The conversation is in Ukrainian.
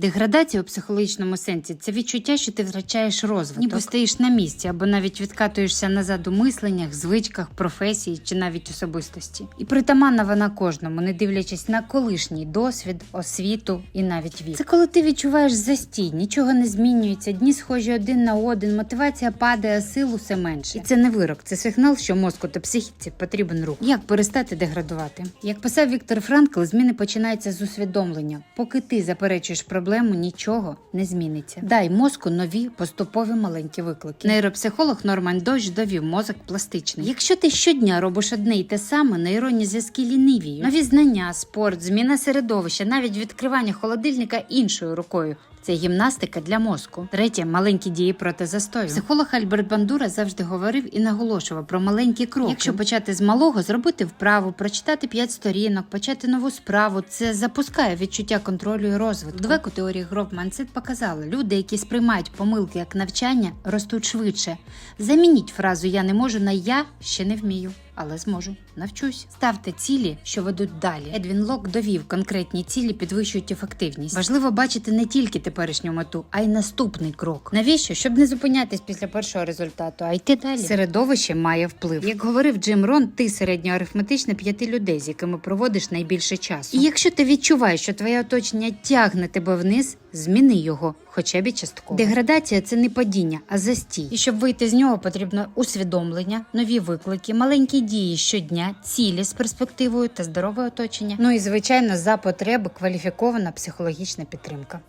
Деградація у психологічному сенсі це відчуття, що ти втрачаєш розвиток, ніби стоїш на місці або навіть відкатуєшся назад у мисленнях, звичках, професії чи навіть особистості. І притаманна вона кожному, не дивлячись на колишній досвід, освіту і навіть вік. Це коли ти відчуваєш застій, нічого не змінюється, дні схожі один на один, мотивація падає, а сил усе менше. І це не вирок, це сигнал, що мозку та психіці потрібен рух. Як перестати деградувати? Як писав Віктор Франкл, зміни починаються з усвідомлення. Поки ти заперечуєш проблему, нічого не зміниться. Дай мозку нові поступові маленькі виклики. Нейропсихолог Норман Дощ довів мозок пластичний. Якщо ти щодня робиш одне й те саме, нейронні зв'язки ліниві, Нові знання, спорт, зміна середовища, навіть відкривання холодильника іншою рукою. Це гімнастика для мозку. Третє маленькі дії проти застою. Психолог Альберт Бандура завжди говорив і наголошував про маленькі кроки. Якщо почати з малого, зробити вправу, прочитати п'ять сторінок, почати нову справу, це запускає відчуття контролю і розвитку. Двеку теорії Гроб Мансет показали, люди, які сприймають помилки як навчання, ростуть швидше. Замініть фразу Я не можу на я ще не вмію. Але зможу, навчусь. Ставте цілі, що ведуть далі. Едвін Лок довів конкретні цілі підвищують ефективність. Важливо бачити не тільки теперішню мету, а й наступний крок. Навіщо? Щоб не зупинятись після першого результату, а йти далі. Середовище має вплив. Як говорив Джим Рон, ти середньоарифметичне п'яти людей, з якими проводиш найбільше часу. І якщо ти відчуваєш, що твоє оточення тягне тебе вниз, зміни його, хоча б і частково. Деградація це не падіння, а застій. І щоб вийти з нього, потрібно усвідомлення, нові виклики, маленькі дії щодня, цілі з перспективою та здорове оточення. Ну і звичайно, за потреби кваліфікована психологічна підтримка.